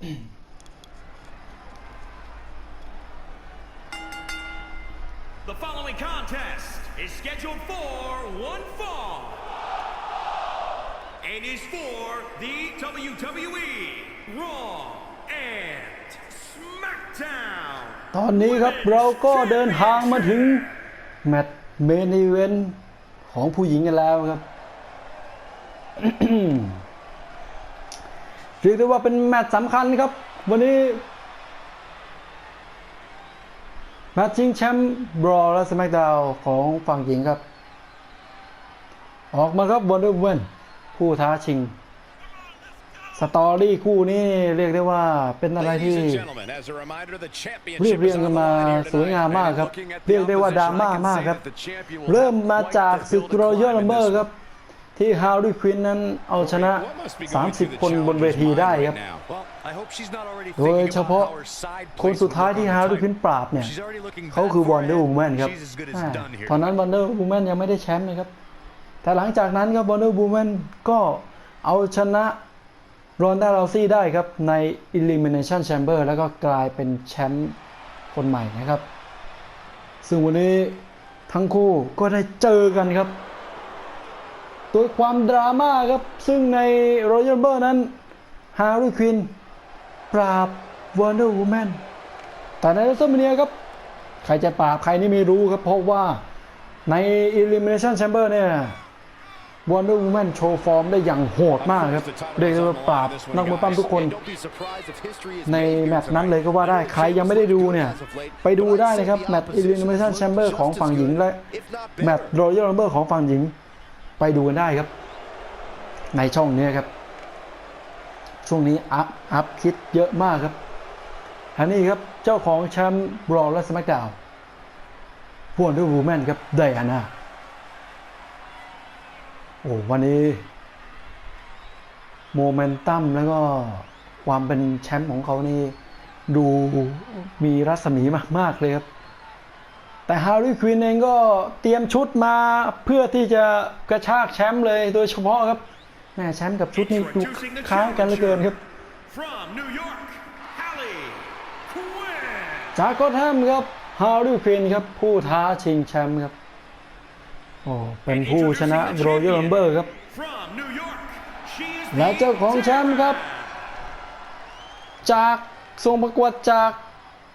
The following contest is scheduled for one fall and is for the WWE Raw and SmackDown ตอนนี้ครับเราก็เดินทางมาถึง แมตช์เมนอีเวนต์ของผู้หญิงกันแล้วครับ เรียกได้ว่าเป็นแมตช์สำคัญครับ วันนี้แมตช์ชิงแชมป์บรอและส c k กดาวของฝั่งหญิงครับ ออกมาครับบอลดูเวนผู้ท้าชิงสตอรี่คู่นี้เรียกได้ว่าเป็นอะไรที่เรียบเรียงกันมาสวยงามมากครับ เรียกได้ว่าดราม่ามากครับ เริ่มมาจากศึกรอยัลลัมเบอร์ครับ ที่ฮาวดี้ควินนั้นเอาชนะ 30 คนบนเวทีได้ครับ โดยเฉพาะคนสุดท้ายที่ฮาวดี้ควินปราบเนี่ยเขาคือวอนเดอร์วูแมนครับอ่าตอนนั้นวอนเดอร์วูแมนยังไม่ได้แชมป์เลยครับ แต่หลังจากนั้นครับวอนเดอร์วูแมนก็เอาชนะรอนด้าเราซี่ได้ครับ ใน Elimination Chamber แล้วก็กลายเป็นแชมป์คนใหม่นะครับ ซึ่งวันนี้ทั้งคู่ก็ได้เจอกันครับ โดยความดราม่าครับ ซึ่งใน Royal Rumble นั้นฮาร์ y ควินปราบ Wonder Woman แต่ใน WrestleMania ครับ ใครจะปราบใครนี่ไม่รู้ครับ เพราะว่าใน Elimination Chamber เนี่ย Wonder Woman โชว์ฟอร์มได้อย่างโหดมากครับเรียกว่าปราบนักมวยปั้มทุกคน ในแมตช์นั้นเลยก็ว่าได้ใครยังไม่ได้ดูเนี่ย ไปดูได้นะครับ แมตช์ Elimination Chamber ของฝั่งหญิงและแมตช์ Royal Rumble ของฝั่งหญิง ไปดูกันได้ครับ ในช่องนี้ครับ ช่วงนี้อัพอัพคิดเยอะมากครับอันนี้ครับ เจ้าของแชมป์บรอและสมัคดาวพวนด้วยวูแมนครับไดอาน่าโอ้วันนี้โมเมนตัมแล้วก็ความเป็นแชมป์ของเขานี่ ดูมีรัศมีมาก ๆ เลยครับ แต่ฮาร์ y ี q ควินเองก็เตรียมชุดมาเพื่อที่จะกระชากแชมป์เลยโดยเฉพาะครับแม่แชมป์กับชุดนี่ดูค้างกันเหลือเกินครับ from New York, Hallie Quinn. จากก็แทมครับฮาร์ y ี q ควินครับผู้ท้าชิงแชมป์ครับโอ้เป็นผู้ชนะโรยัล l ัมเบอร์ครับ From New York, she is และ the เจ้าของแชมป์ครับ จากส่งประกวดจาก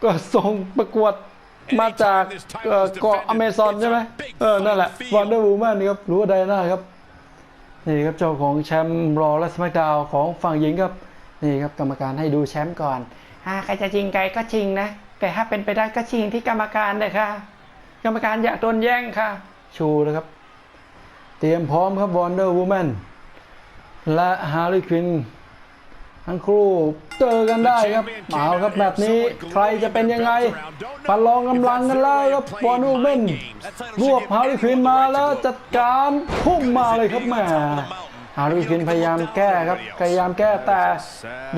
ก็ส่งประกวด มาจากเอ่อเกาะอเมซอนใช่ไหมเออ นั่นแหละวันเดอร์วูแมนครับหรู้ว่าไดนาครับ นี่ครับเจ้าของแชมป์รอและสมัคดาวของฝั่งหญิงครับ นี่ครับกรรมการให้ดูแชมป์ก่อนอ่าใครจะชิงไกลก็ชิงนะ แต่ถ้าเป็นไปได้ก็ชิงที่กรรมการเลยค่ะ กรรมการอยากโดนแย่งค่ะ ชูเลยครับ เตรียมพร้อมครับวอนเดอร์วูแมนและฮาร์ y ควิน ทั้งคู่เจอกันได้ครับเอาครับแบบนี้ใครจะเป็นยังไงประลองกำลังกันแล้วครับบอลนูเมนรวบฮาร์ y ควินมาแล้วจัดการพุ่งมาเลยครับแม่ฮาร์ y ควินพยายามแก้ครับพยายามแก้แต่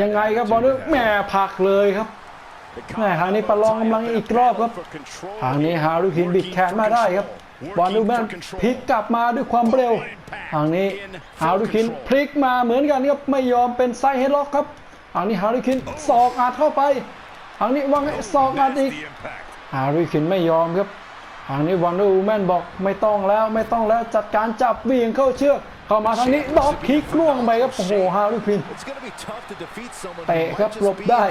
ยังไงครับบอลนูแม่ผักเลยครับแม่ทางนี้ประลองกำลังอีกรอบครับทางนี้ฮาร์ y ควินบิดแขนมาได้ครับ บอลนูแมนพลิกกลับมาด้วยความเร็วทางนี้ฮาริคินพลิกมาเหมือนกันครับไม่ยอมเป็นไซด์เฮดล็อกครับทางนี้ฮาริคินศอกอัดเข้าไปทางนี้วางศอกอัดอีกฮาริคินไม่ยอมครับทางนี้วันดูแมนบอกไม่ต้องแล้วไม่ต้องแล้วจัดการจับเบี่ยงเข้าเชือกเข้ามาทางนี้ดอกคิกล่วงไปครับโอ้โหฮาริคินเตะครับหลบได้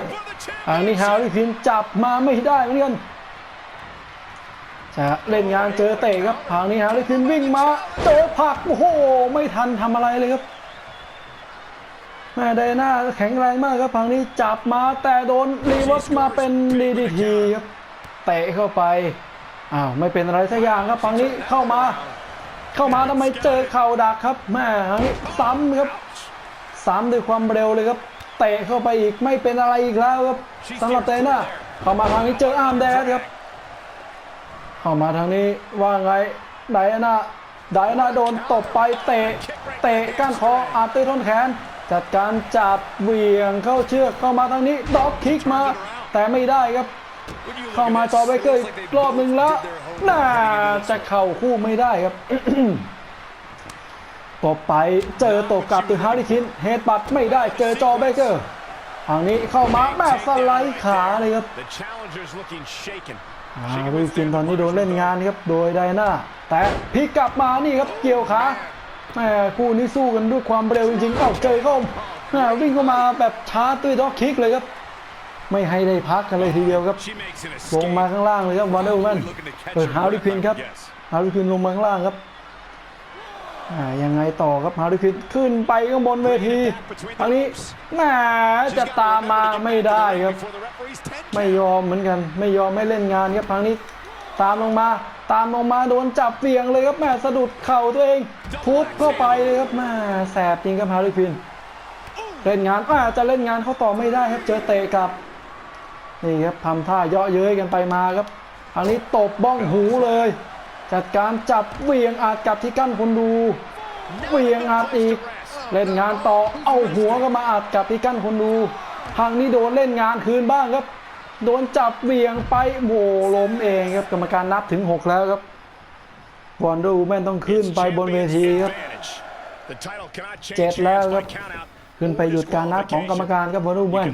ทางนี้ฮาริคินจับมาไม่ได้เหมือนกัน จะเล่นงานเจอเตะครับทางนี้ฮาริคินวิ่งมาเจอผักโอ้โหไม่ทันทำอะไรเลยครับแม่ไดน่าแข็งแรงมากครับพังนี้จับมาแต่โดนรีเวิร์สมาเป็นดีดีทีครับเตะเข้าไปอ้าวไม่เป็นอะไรสักอย่างครับพังนี้เข้ามา เข้ามาทำไมเจอเข่าดักครับแม่พังนี้ซ้ำครับซ้ำด้วยความเร็วเลยครับเตะเข้าไปอีกไม่เป็นอะไรอีกแล้วครับสำหรับเตน่าเข้ามาทางนี้เจออาร์มแดดครับ เข้ามาทางนี้ว่าไงไดอาน่าไดอาน่าโดนตบไปเตะเตะก้านคออาตีต้นแขน จัดการจับเหวี่ยงเข้าเชือกเข้ามาทางนี้ด็อกคิกมา แต่ไม่ได้ครับ เข้ามาจอเบเกอร์อีกรอบหนึ่งแล้วน่าจะเข่าคู่ไม่ได้ครับตบไปเจอตกกลับตัวฮาริคินเฮดบัตไม่ได้เจอจอเบเกอร์ทางนี้เข้ามาแม่สไลด์ขาเลยครับ The challenger's looking shaken. อ่าวิกินตอนนี้โดนเล่นงานครับโดยไดนาแต่พลิกกลับมานี่ครับเกี่ยวขาแม่คู่นี้สู้กันด้วยความเร็วจริงๆเอ้าเจอเข้าแม่วิ่งเข้ามาแบบชาร์จด้วยด็อกคิกเลยครับ ไม่ให้ได้พักกันเลยทีเดียวครับ She makes an ลง escape. มาข้างล่างเลยครับวันเดอร์แมนเปิดฮาริควินครับ Yes. ฮาริควินลงมาข้างล่างครับอ่า ยังไงต่อครับฮาริคินขึ้นไปข้างบนเวทีทางนี้แหมจะตามมาไม่ได้ครับ ไม่ยอมเหมือนกัน ไม่ยอมไม่เล่นงานครับทางนี้ ตามลงมา ตามลงมาโดนจับเบี่ยงเลยครับแม่สะดุดเข่าตัวเองทุบเข้าไปเลยครับแม่แสบจริงครับฮาริคินเล่นงานอ่าจะเล่นงานเขาต่อไม่ได้ครับเจอเตะกลับนี่ครับทำท่าเยาะเย้ยกันไปมาครับทางนี้ตบบ้องหูเลย จัดการจับเหวียงอาจกลับที่กั้นคนดูเหวียงอาจอีก เล่นงานต่อเอาหัวก็มาอัดกลับที่กั้นคนดูทางนี้โดนเล่นงานคืนบ้างครับ โดนจับเหวียงไปโหล้มเองครับกรรมการนับถึง 6 แล้วครับวอนเดอร์วูแมนต้องขึ้นไปบนเวทีครับ The title cannot change เจ็ดแล้วครับ hands by count out ขึ้นไปหยุดการนับของกรรมการครับวอนเดอร์วูแม You น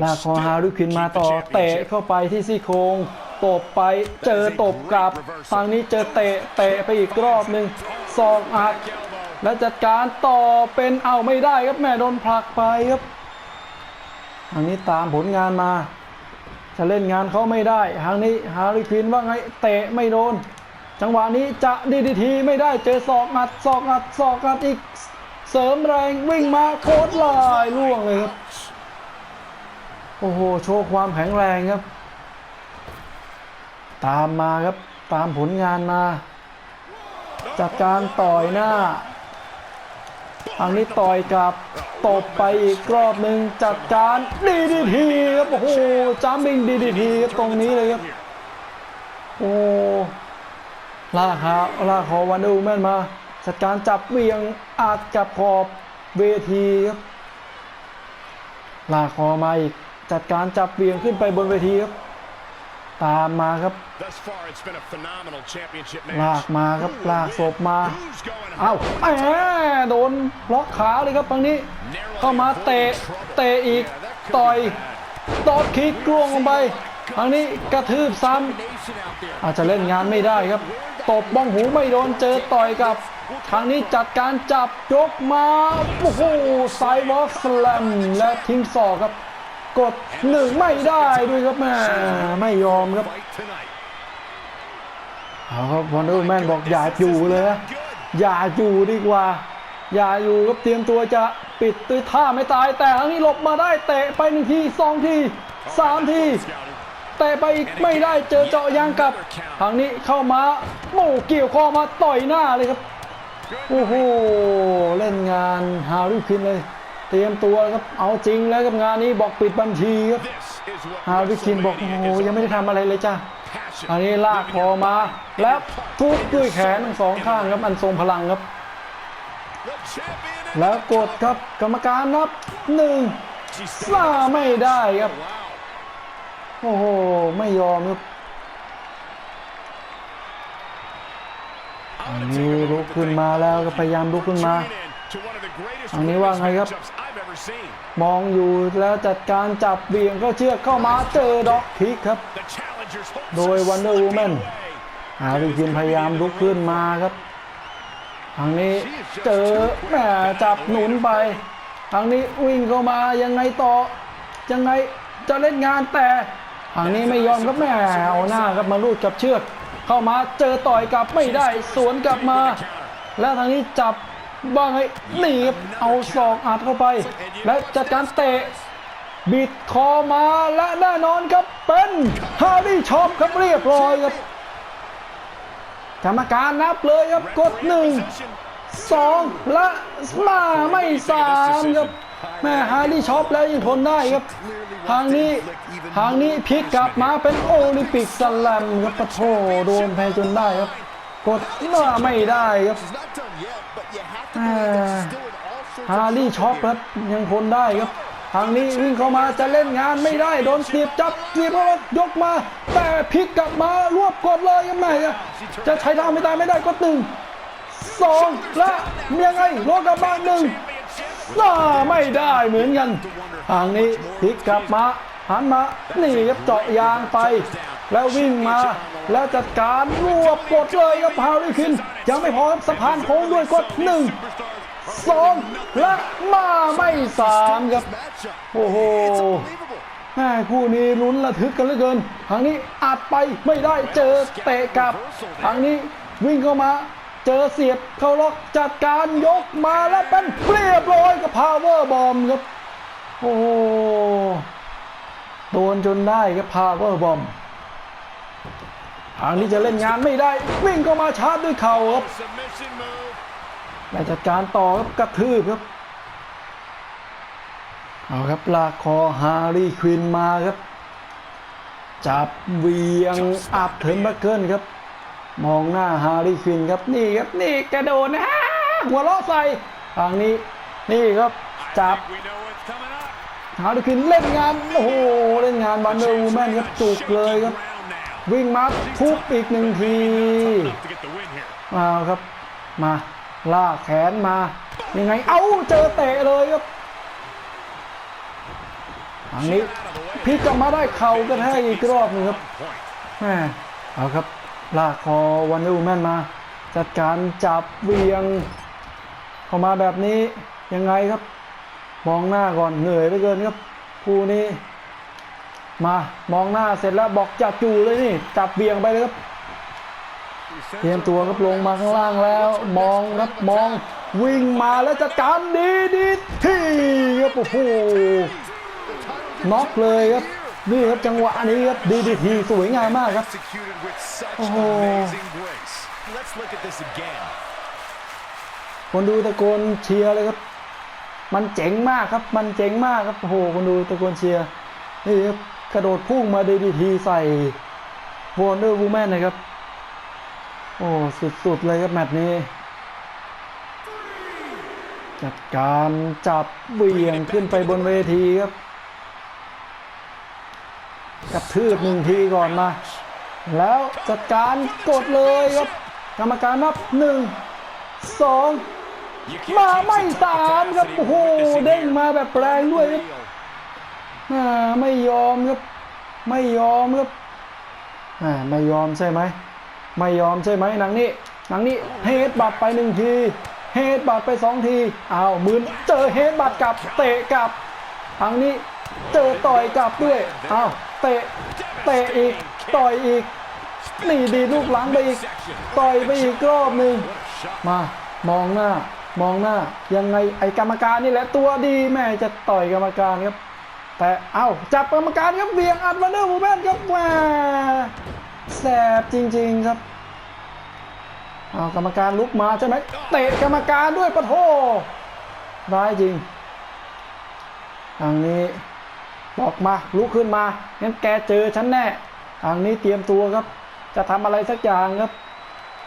can lose the match. ลากคอฮารุคินมาต่อเตะเข้าไปที่ซี่โครงตบไปเจอตบกลับทางนี้เจอเตะเตะไปอีกรอบหนึ่งศอกอัดและจัดการต่อเป็นเอาไม่ได้ครับแม่โดนผลักไปครับทางนี้ตามผลงานมา จะเล่นงานเขาไม่ได้ทางนี้ฮาริควินว่าไงเตะไม่โดน จังหวะนี้จะดีดีทีไม่ได้เจอศอกอัดศอกอัดศอกอัดอีก เสริมแรงวิ่งมาโคตรลายล่วงเลยครับ โอ้โห โชว์ความแข็งแรงครับ ตามมาครับ ตามผลงานมาจัดการต่อยหน้าทางนี้ต่อยกลับตบไปอีกรอบหนึ่งจัดการดีดีทีครับโอ้โหจัมบิงดีดีทีครับตรงนี้เลยครับโอ้ลากหาลากคอวันดูแมนมา จัดการจับเวียงอาจกับขอบเวทีครับลากคอมาอีก จัดการจับเวียงขึ้นไปบนเวทีครับ ตามมาครับ Thus far, it's been a phenomenal championship ลาก match. มาครับลากศพมา Who's going เอ้าแหมโดนล็อกขาเลยครับตรงนี้ เข้ามาเตะเตะอีกต่อยตอดคิกกลวงลงไปทางนี้กระทืบซ้ำอาจจะเล่นงานไม่ได้ครับตบบ้องหูไม่โดนเจอต่อยกับทางนี้จัดการจับยกมาโอ้โหไซวอล์กสแลมและทิ้งศอกครับ กดหนึ่งไม่ได้ด้วยครับแม่ไม่ยอมครับเอาครับวันเดอร์แมนบอกอย่าอยู่เลยนะอย่าอยู่ดีกว่า อย่าอยู่ครับเตรียมตัวจะปิดด้วยท่าไม่ตาย แต่ทางนี้หลบมาได้เตะไปหนึ่งทีสองทีสามทีเตะไปอีกไม่ได้เจอเจาะยางกับทางนี้เข้ามาโม่เกี่ยวคอมาต่อยหน้าเลยครับโอ้โหเล่นงานฮาริคินเลย เตรียมตัวครับเอาจริงแล้วกับงานนี้บอกปิดบัญชีครับฮาริคินบอกโอ้โหยังไม่ได้ทำอะไรเลยจ้าอันนี้ลากคอมา แล้วทุบด้วยแขนทั้งสองข้างครับอันทรงพลังครับ แล้วกดครับกรรมการนับหนึ่ง She's สาไม่ได้ครับ โอ้โห ไม่ยอมครับอันนี้ลุกขึ้นมาแล้วก็พยายามลุกขึ้นมา Tune in to one of the greatest อันนี้ว่าไงครับ matchups I've ever seen. มองอยู่แล้วจัดการจับเบี่ยงก็เชือกเข้ามาเจอด็อกคิกครับ The challengers hope โดย Wonder Woman away. หาวิคินพยายามลุกขึ้นมาครับทางนี้เจอแหมจับหนุนไปทางนี้วิ่งเข้ามายังไงต่อยังไงจะเล่นงานแต่ทางนี้ไม่ยอมครับแม่เอาหน้าครับมาลูดกับเชือก เข้ามาเจอต่อยกลับไม่ได้สวนกลับมา แล้วทางนี้จับ บ้างไงหนีบเอาศอกอัดเข้าไป และจัดการเตะ บิดคอมาและแน่นอนครับเป็นฮาร์รี่ช็อปครับเรียบร้อยครับกรรมการนับเลยครับกดหนึ่งสองและมาไม่สามครับแม่ฮาร์ดี้ช็อปแล้วยังทนได้ครับ ทางนี้ทางนี้พลิกกลับมาเป็นโอลิมปิกสแลมครับปะโถโดนแพ้จนได้ครับ กดหน้าไม่ได้ครับ ฮาร์รี่ช็อปครับยังทนได้ครับทางนี้วิ่งเข้ามาจะเล่นงานไม่ได้โดนเสียบจับเสียบเข้ามายกมา แต่พลิกกลับมารวบกดเลยยังไงจะใช้ท่าไม่ได้ไม่ได้ก็หนึ่งสองและยังไงโลกลับมาหนึ่งซ่าไม่ได้เหมือนกันทางนี้พลิกกลับมาหันมานี่ครับเจาะยางไป แล้ววิ่งมา แล้วจัดการรวบกดเลยครับฮาริคิน ยังไม่พอสะพานโค้งด้วยกดหนึ่งสองและมาไม่สามครับ โอ้โหแม่คู่นี้ลุ้นระทึกกันเหลือเกินทางนี้อัดไปไม่ได้เจอเตะกลับทางนี้วิ่งเข้ามาเจอเสียบเข้าล็อกจัดการยกมาแล้วเป็นเรียบร้อยกับพาวเวอร์บอมครับโอ้โหโดนจนได้ครับพาวเวอร์บอม ทางนี้จะเล่นงานไม่ได้ วิ่งเข้ามาชาร์จด้วยเข่าครับแต่จัดการต่อครับกระทืบครับเอาครับลากคอฮารีควินมาครับ จับเวียงอับเถินบัคเกิลครับ มองหน้าฮารีควินครับนี่ครับนี่กระโดดนะหัวเราะใส่ทางนี้นี่ครับจับฮารีควินเล่นงานโอ้โหเล่นงานวันเดอร์วูแมนครับจุกเลยครับ วิ่งมาทุบอีกหนึ่งที Enough to get the win here. มาครับ มาลากแขนมา ยังไง เอ้า เจอเตะเลยครับทางนี้พลิกกลับมาได้เข่ากระแทกอีกรอบหนึงครับ Point. แม่เอาครับ ลากคอวันเดอร์วูแมนมา จัดการจับเวียงเข้ามาแบบนี้ยังไงครับ มองหน้าก่อนเหนื่อยเหลือเกินครับคู่นี้ มามองหน้าเสร็จแล้วบอกจับจูเลยนี่จับเวียงไปเลยครับเตรียมตัวครับลงมาข้างล่างแล้ว มองครับมองวิ่งมาแล้วจัดการดีดีที่ครับโอ้โหน็อกเลยครับนี่ครับจังหวะนี้ครับดีดีทีสวยงามมากครับ Executed with such Oh. amazing grace. Let's look at this again. คนดูตะโกนเชียร์เลยครับ มันเจ๋งมากครับ มันเจ๋งมากครับโอ้โหคนดูตะโกนเชียร์นี่ครับ กระโดดพุ่งมาดีดีทีใส่วอนเดอร์วูแมนนะครับ โอ้ สุด ๆ เลยครับ แมตช์นี้ จัดการจับเบี่ยงขึ้นไปบนเวทีครับกระทืบหนึ่งทีก่อนมา แล้วจัดการกดเลยครับ กรรมการนับหนึ่งสองมาไม่สามครับ โอ้โห เด้งมาแบบแรงด้วยครับ Real. อ่าไม่ยอมครับไม่ยอมครับอ่าไม่ยอมใช่ไหมไม่ยอมใช่ไหมหนังนี้หนังนี้เฮดบัตไปหนึ่งทีเฮดบัตไปสองทีอ้าวมืนเจอเฮดบัตกลับเตะกลับทางนี้เจอต่อยกลับด้วยอ้าวเตะเตะอีกต่อยอีกนี่ดีลูกหลังไปอีกต่อยไปอีกรอบหนึ่งมามองหน้ามองหน้ายังไงไอกรรมการนี่แหละตัวดีแม่จะต่อยกรรมการครับ แต่เอ้าจับกรรมการครับเวียงอัดวันเดอร์วูแมนครับแหมแสบจริง ๆครับเอากรรมการลุกมาใช่ไหมเตะกรรมการด้วยปะโทร้ายจริงทางนี้บอกมาลุกขึ้นมางั้นแกเจอฉันแน่ทางนี้เตรียมตัวครับ จะทำอะไรสักอย่างครับ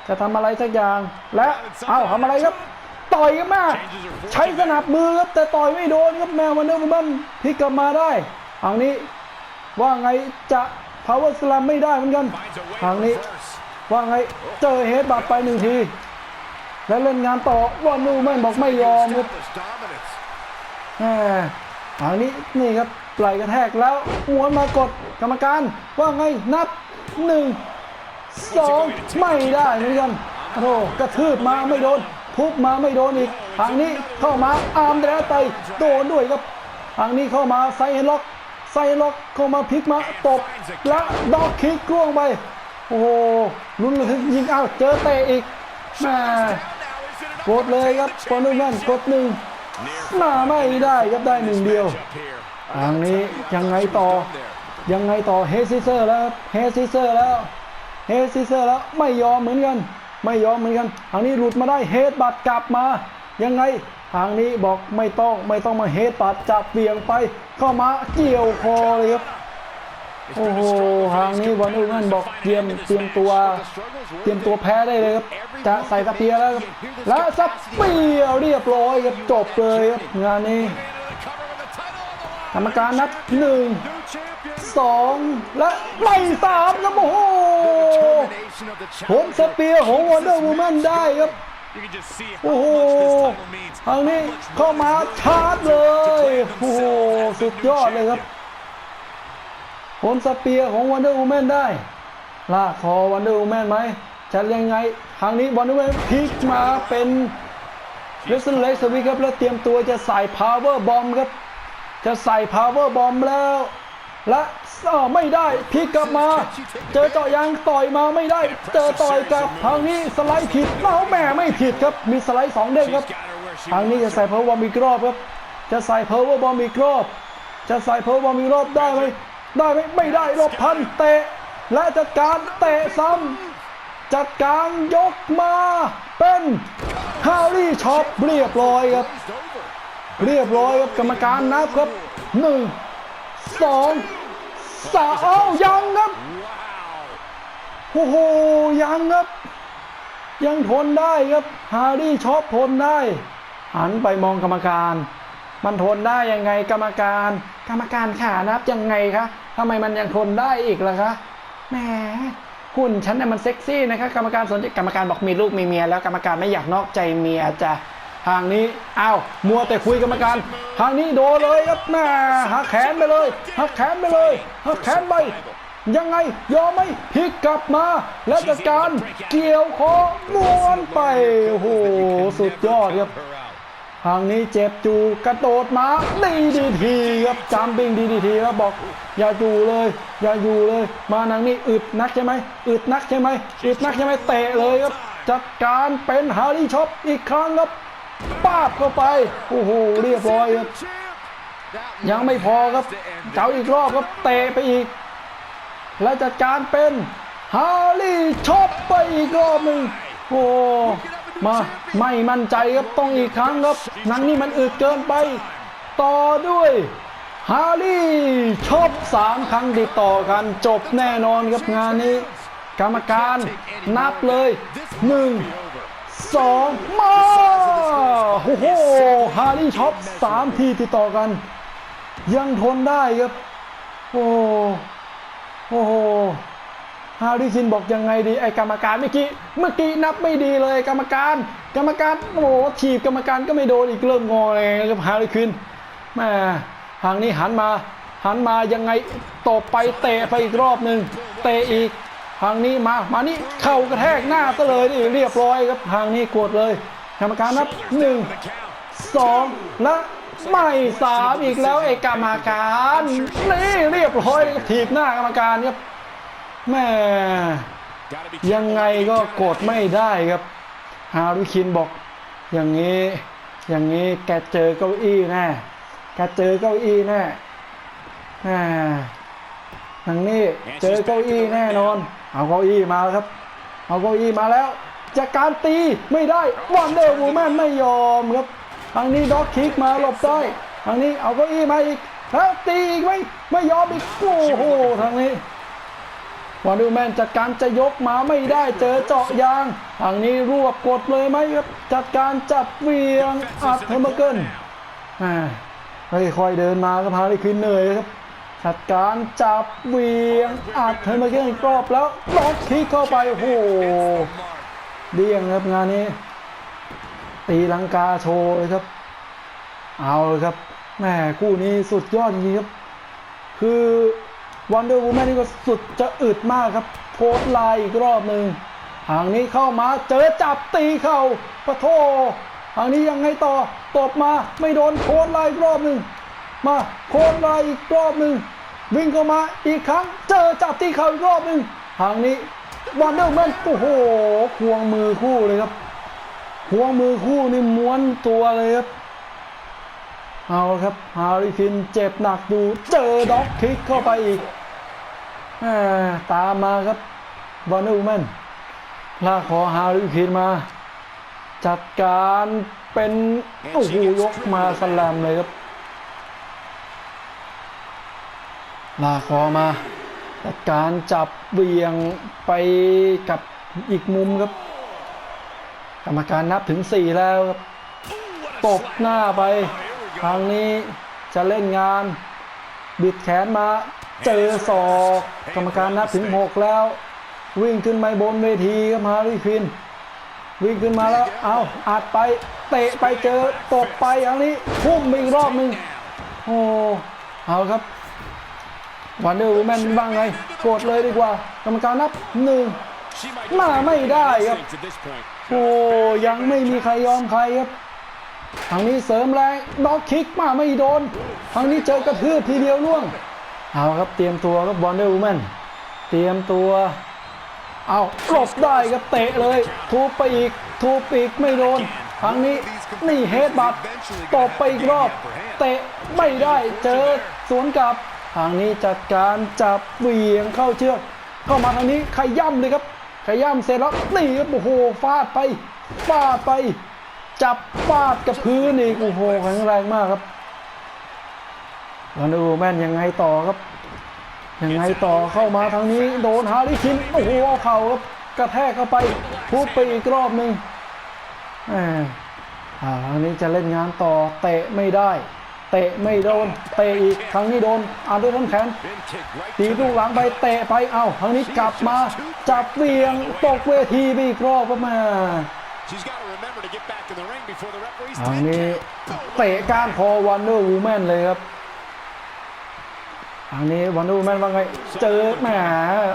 จะทำอะไรสักอย่าง และเอ้าทำอะไรครับ ต่อยกันมาก ใช้สนับมือครับแต่ต่อยไม่โดนครับแมววันเดอร์วูแมนพลิกกลับมาได้ทางนี้ว่าไงจะ power slam ไม่ได้เหมือนกันทางนี้ว่าไงเจอเฮดบัตไปหนึ่งที แล้วเล่นงานต่อวันเดอร์วูแมนบอกไม่ยอมครับทางนี้นี่ครับไหลกระแทกแล้วม้วนมากดกรรมการว่าไงนับหนึ่งสองไม่ได้เหมือนกันโอ้โหกระทืบมาไม่โดน ทุบมาไม่โดนอีกทางนี้เข้ามาอาร์มแดรไตโดนด้วยครับทางนี้เข้ามาไซล็อกไซล็อกเข้ามาพลิกมาตบและดอกคิกกล่วงไปโอ้โหลุ้นระทึกยิงเอาวเจอเตะอีกแม่กดเลยครับฟอนดูแมนกดหนึ่งมาไม่ได้ครับได้หนึ่งเดียวทางนี้ยังไงต่อยังไงต่อเฮซิเซอร์แล้วเฮซิเซอร์แล้วเฮซิเซอร์แล้วไม่ยอมเหมือนกัน ไม่ยอมเหมือนกันทางนี้หลุดมาได้เฮดบัตกลับมา ยังไงทางนี้บอกไม่ต้องไม่ต้องมาเฮดบัตจับเบี่ยงไปเข้ามาเกี่ยวคอเลยครับโอ้โหทางนี้วันอื่นบอกเตรียมเตรียมตัว เตรียมตัวแพ้ได้เลยครับ จะใส่สเปียร์แล้วครับแล้วสเปียร์เรียบร้อยครับจบเลยครับงานนี้ กรรมการนับหนึ่งสองและไม่สามครับโอ้โหผลสเปียร์ของว o นเดอร์วูแมนได้ครับ โอ้โหทางนี้เข้ามาชาร์จเลย โอ้โห สุดยอดเลยครับผลสเปียร์ของวันเดอร์ m ูแมนได้ ลากคอวันเดอร์ m ูแมนไหมจะยังไง ทางนี้วันเดอร์ m ูแมนพลิกมาเป็นเรสเซนเลสวิครับ แล้วเตรียมตัวจะใส่พาวเวอร์บอมครับ จะใส่พาวเวอร์บอมแล้ว และไม่ได้พลิกกลับมา เจอเจาะยางต่อยมาไม่ได้ เจอต่อยกับทางนี้สไลด์ผิดเอาแหม่ไม่ผิดครับมีสไลด์สองเด้งครับทางนี้จะใส่เพ w ร์บอมอีกรอบครับ จะใส่เพ w ร์บอมอีกรอบ จะใส่เพ w ร์บอมอีกรอบได้ไหมได้ไหมไม่ได้หลบทันเตะ และจัดการเตะซ้ำจัดการยกมา เป็นฮารี่ช็อปเรียบร้อยครับ เรียบร้อยครับกรรมการนับครับหนึ่งสองสามเอ้ายังครับโอ้โหยังครับ ยังทนได้ครับฮาร์ดี้ช็อปทนได้ หันไปมองกรรมการ มันทนได้ยังไงกรรมการ กรรมการขานับยังไงคะทำไมมันยังทนได้อีกล่ะคะแหมหุ่นฉันเนี่ยมันเซ็กซี่นะคะกรรมการสนใจกรรมการบอกมีลูกมีเมียแล้วกรรมการไม่อยากนอกใจเมียจ้ะ ทางนี้อ้าวมัวแต่คุยกรรมการทางนี้โดนเลยครับแหม่หักแขนไปเลยหักแขนไปเลยหักแขนไปยังไงยอมไหมพลิกกลับมา แล้วจัดการเกี่ยวคอม้วนไปโอ้โหสุดยอดครับทางนี้เจ็บจูกระโดดมาดีดีทีครับจามบิงดีดีทีแล้วบอก อย่าอยู่เลย อย่าอยู่เลย มาทางนี้อึดนักใช่ไหมอึดนักใช่ไหมอึดนักใช่ไหมเตะเลยครับจัดการเป็นฮาริช็อปอีกครั้งครับ ป้าบเข้าไปโอ้โหเรียบร้อยครับ Champ. ยังไม่พอครับเจ้าอีกรอบครับเตะไปอีก และจัดการเป็นฮารี่ช็อปไปอีกรอบหนึ่งโอ้มาไม่มั่นใจครับต้องอีกครั้งครับหนังนี่มันอึดเกินไป ต่อด้วยฮารี่ช็อปสามครั้งติดต่อกันจบแน่นอนครับงานนี้ กรรมการนับเลยห นึ่งสองมาโอ้โหฮารี่ช็อปสามทีติดต่อกัน ยังทนได้ครับ โอ้โอ้โหฮาริคินบอกยังไงดีไอกรรมการเมื่อกี้เมื่อกี้นับไม่ดีเลยกรรมการ กรรมการโอ้โหถีบกรรมการก็ไม่โดนอีกเริ่มงอเลยครับฮาริคินแม่ทางนี้หันมา หันมายังไงตบไปเตะไปอีกรอบหนึ่งเตะอีก ทางนี้มามานี่เข่ากระแทกหน้าซะเลยนี่เรียบร้อยครับทางนี้กดเลยกรรมการนับหนึ่งสองและไม่สามอีกแล้วไอ้กรรมการนี่เรียบร้อยถีบหน้ากรรมการครับแม่ยังไงก็กดไม่ได้ครับ ฮารุคินบอก อย่างนี้ อย่างนี้แกเจอเก้าอี้แน่แกเจอเก้าอี้แน่แม่ทางนี้เจอเก้าอี้แน่นอน เอาเก้าอี้มาแล้วครับ เอาเก้าอี้มาแล้วจากการตีไม่ได้วันเดอร์วูแมนไม่ยอมครับทางนี้ด็อกคิกมาหลบได้ทางนี้เอาเก้าอี้มาอีกแล้วตีอีกไหมไม่ยอมอีกโอ้โหทางนี้วันเดอร์แมนจัดการจะยกมาไม่ได้เจอเจาะยางทางนี้รวบกดเลยไหมครับจัดการจับเวียงอัดเทอร์เมเกิลอ่าค่อยๆเดินมาก็พาได้ขึ้นเหนื่อยครับ จัดการจับเวียงอัดเทอร์เมเกิลอีกรอบแล้วล็อกคิกเข้าไปโอ้โหเดี่ยงครับงานนี้ ตีลังกาโชว์เลยครับ เอาเลยครับแม่คู่นี้สุดยอดจริงครับ คือวันเดอร์วูแมนนี่ก็สุดจะอึดมากครับ โพสไลน์อีกรอบหนึ่งทางนี้เข้ามาเจอจับตีเข่าปะโททางนี้ยังไงต่อตบมาไม่โดนโพสไลน์อีกรอบหนึ่ง มาโพสต์ไลน์อีกรอบหนึ่งวิ่งเข้ามาอีกครั้ง เจอจับตีเข่าอีกรอบหนึ่งทางนี้วันเดอร์แมนโอ้โหควงมือคู่เลยครับควงมือคู่นี่ม้วนตัวเลยครับเอาละครับฮาริคินเจ็บหนักอยู่เจอด็อกคิกเข้าไปอีกตามมาครับวันเดอร์แมนลากคอฮาริคินมา จัดการเป็นโอ้โหยกมาสแลมเลยครับ ลากคอมาจัดการจับเบี่ยงไปกับอีกมุมครับ กรรมการนับถึง 4 แล้วครับตบหน้าไป ทางนี้จะเล่นงาน บิดแขนมา เจอศอก กรรมการนับถึง 6 แล้ว วิ่งขึ้นไปบนเวทีครับฮาริคิน วิ่งขึ้นมาแล้ว เอาอัดไป เตะไปเจอตบไปอันนี้พุ่งไปอีกรอบหนึ่งโอ้เอาครับ วันเดอร์วูแมนบ้างไงกดเลยดีกว่ากรรมการนับหนึ่งมาไม่ได้ครับ โอ้ยังไม่มีใครยอมใครครับทางนี้เสริมแรงด็อกคิกมาไม่โดนทางนี้เจอกระทืบทีเดียวล่วง เอาครับเตรียมตัวครับบอลเดอร์วูแมนเตรียมตัว เอาหลบได้ครับเตะเลยทูบไปอีกทูบอีกไม่โดนทางนี้นี่เฮดบัตตบไปอีกรอบ เตะไม่ได้เจอสวนกลับ ทางนี้จัดการจับเวี่ยงเข้าเชือก เข้ามาทางนี้ขย่ำเลยครับขย่ำเสร็จแล้วนี่ครับโอ้โหฟาดไปฟาดไป จับฟาดกับพื้นอีกโอ้โหแข็งแรงมากครับวันดูแม่นยังไงต่อครับ ยังไงต่อเข้ามาทางนี้โดนฮาริคินโอ้โหเอาเข่าครับกระแทกเข้าไปทุบไปอีกรอบหนึ่งอ่าทางนี้จะเล่นงานต่อเตะไม่ได้ เตะไม่โดน เตะอีกทางนี้โดนอ่าด้วยทั้งแขน Been kicked right ตี to ลูกหลังไปเตะไปเอ้าทางนี้กลับมาจับเหวียงตกเวทีไปอีกรอบครับแมา She's got to remember to get back in the ring before the referees ทาง10นี้ count. เตะก้านคอวันเดอร์วูแมนเลยครับทางนี้วันเดอร์วูแมนว่าไงเจอแหม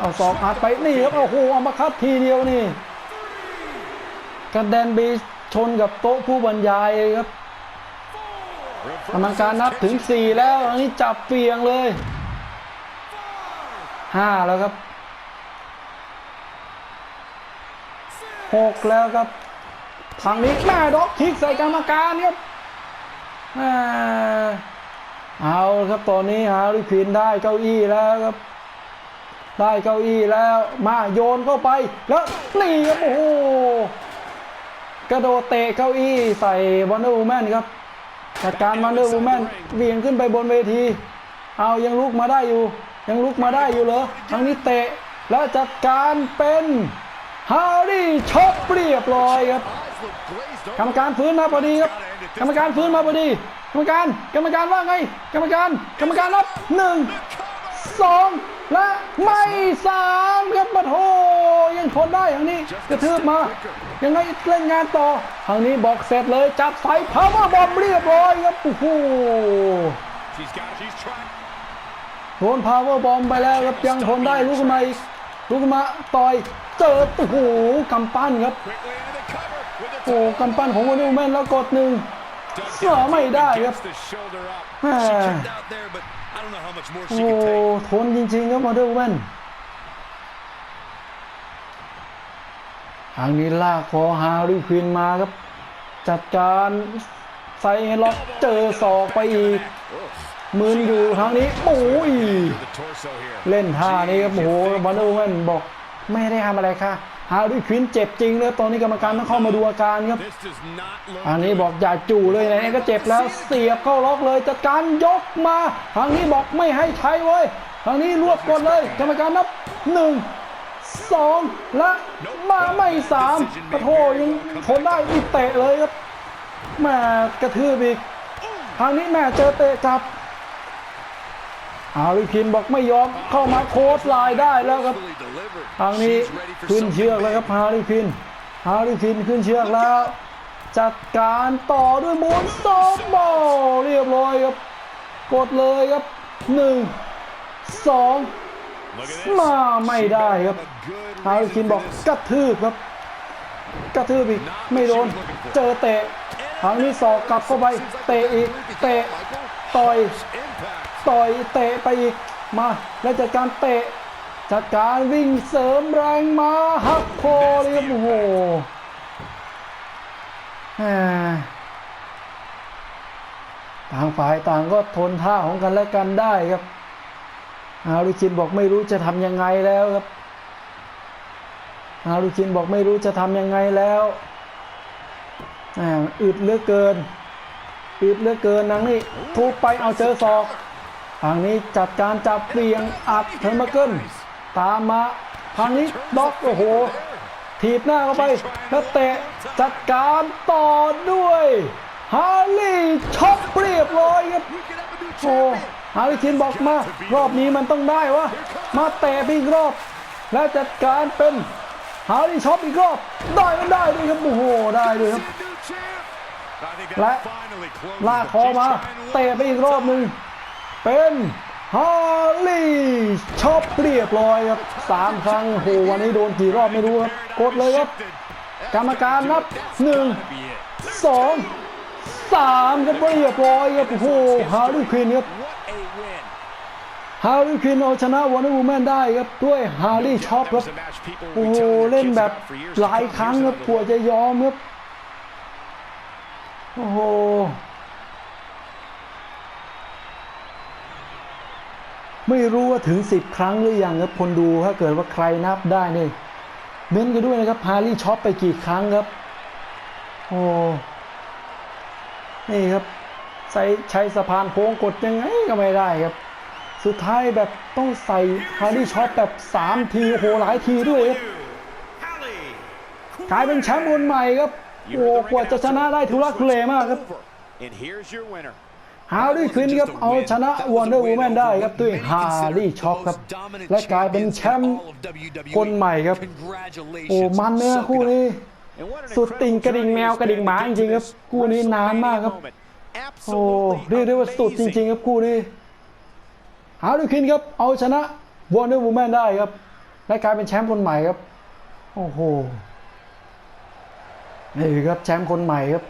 เอาศอกอัดไปนี่ครับโอ้โหเอามาคัดทีเดียวนี่กระเด็นไปชนกับโต๊ะผู้บรรยายเลยครับ กรรมการนับถึง 4 แล้วอันนี้จับเปียงเลย 5 แล้วครับ 6 แล้วครับ ทางนี้แม่ด็อกคิกใส่กรรมการครับแม่เอาครับตอนนี้ฮาริควินได้เก้าอี้แล้วครับ ได้เก้าอี้แล้วมาโยนเข้าไปแล้วนี่ครับโอ้โหกระโดดเตะเก้าอี้ใส่วันเดอร์วูแมนครับ จัดการวันเดอร์วูแมนเวียงขึ้นไปบนเวที เอายังลุกมาได้อยู่ ยังลุกมาได้อยู่เหรอทางนี้เตะแล้วจัดการเป็นฮารี่ช็อปเรียบร้อยครับกรรมการฟื้นมาพอดีครับกรรมการฟื้นมาพอดี กรรมการกรรมการว่าไง กรรมการกรรมการนับหนึ่งสองและไม่สามครับมาโท ทนได้อย่างนี้กระทืบมายังไงเล่นงานต่อทางนี้บอกเสร็จเลยจับใส่พาวเวอร์บอมเรียบร้อยครับโอ้โห She's got She's trying. โดนพาวเวอร์บอมไปแล้วครับยังทนได้ลุกขึ้นมาอีกลุกขึ้นมาต่อยเจอโอ้โหกำปั้นครับ Quickly into the cover with the โอ้กำปั้นของวันนี้แมนแล้วกดหนึ่ง Dug เสือไม่ได้ครับ gets the shoulder up. แม่ She kicked out there, but I don't know how much more โอ้ she can take. ทนจริงๆครับมาดูแมน ทางนี้ลากคอฮาริควินมาครับ จัดการใส่ล็อกเจอศอกไปอีกมืนอยู่ทางนี้โอ้ยเล่นท่านี้ครับโอ้โหวันเดอร์แมนบอกไม่ได้ทำอะไรค่ะฮาริควินเจ็บจริงเลยตอนนี้กรรมการต้องเข้ามาดูอาการครับอันนี้บอกอย่าจู่เลยไหนก็เจ็บแล้วเสียบเข้าล็อกเลยจัดการยกมา ทางนี้บอกไม่ให้ใช้เว้ยทางนี้รวบกดเลย กรรมการนับหนึ่ง สองและมาไม่สามกระโถยังทนได้อีกเตะเลยครับแม่กระทืบอีกทางนี้แม่เจอเตะกลับอาริคินบอกไม่ยอมเข้ามาโค้ดไลน์ได้แล้วครับ Fully delivered. ทางนี้ She's ready for ขึ้น something เชือกแล้วครับฮาริคินฮาริคินขึ้นเชือกแล้ว จัดการต่อด้วยมูนซอฟบอลเรียบร้อยครับ กดเลยครับหนึ่งสอง Look at มาไม่ได้ครับ a good ฮาริคินบอกกระทืบครับ กระทืบอีกไม่โดน เจอเตะทางนี้สอกกลับเข้าไป เตะอีก เตะ ต่อย impact. ต่อย เตะไปอีก มา แล้วจัดการเตะ จัดการวิ่งเสริมแรงมาหักโคเลยครับโอ้โหแหมต่างฝ่ายต่างก็ทนท่าของกันและกันได้ครับ ฮารุชินบอกไม่รู้จะทำยังไงแล้วครับฮารุชินบอกไม่รู้จะทำยังไงแล้วอึดเลือกเกินอึดเลือกเกินนางนี่ทุบไปเอาเจอศอกทางนี้จัดการจับเปลี่ยงอัดเทอร์มาเกิลตามมาทางนี้ด็อกโอ้โหถีบหน้าเข้าไปแล้วเตะจัดการต่อด้วยฮาร์ลี่ช็อปเรียบร้อยครับโอ้ ฮาริคินบอกมารอบนี้มันต้องได้วะมาเตะไปอีกรอบ แล้วจัดการเป็นฮารี่ช็อปอีกรอบได้ก็ได้ด้วยครับโอ้โหได้ด้วยครับและลากคอมาเตะไปอีกรอบหนึ่งเป็นฮารี่ช็อปเรียบร้อยครับสามครั้งโอ้โหวันนี้โดนกี่รอบไม่รู้ครับกดเลยครับกรรมการนับหนึ่งสองสามครับเรียบร้อยครับโอ้โหฮารี่ควินครับ ฮารี่ควินเอาชนะวอร์นวูแมนได้ครับด้วยฮารี่ช็อปครับโอ้โหเล่นแบบหลายครั้งครับกว่าจะยอมครับโอ้โหไม่รู้ว่าถึง 10 ครั้งหรือยังครับคนดูถ้าเกิดว่าใครนับได้นี่เม้นกันด้วยนะครับฮารี่ช็อปไปกี่ครั้งครับโอ้นี่ครับใช้ใช้สะพานโค้งกดยังไงก็ไม่ได้ครับ สุดท้ายแบบต้องใส่ฮารี่ช็อปแบบ 3 ทีโหหลายทีด้วยกลายเป็นแชมป์คนใหม่ครับโอ้กว่าจะชนะได้ทุลักทุเลมากครับฮารี่ควินครับเอาชนะวอร์เนอร์วูแมนได้ครับด้วยฮารี่ช็อปครับ และกลายเป็นแชมป์คนใหม่ครับ โอ้มันเนื้อคู่นี้ สุดติ่งกระดิ่งแมวกระดิ่งหมาจริงๆครับ คู่นี้นานมากครับ โอ้เรียกได้ว่าสุดจริงๆครับคู่นี้ ฮาริคินครับ เอาชนะวอร์เนอร์วูแมนได้ครับ และกลายเป็นแชมป์คนใหม่ครับ โอ้โห นี่ครับแชมป์คนใหม่ครับ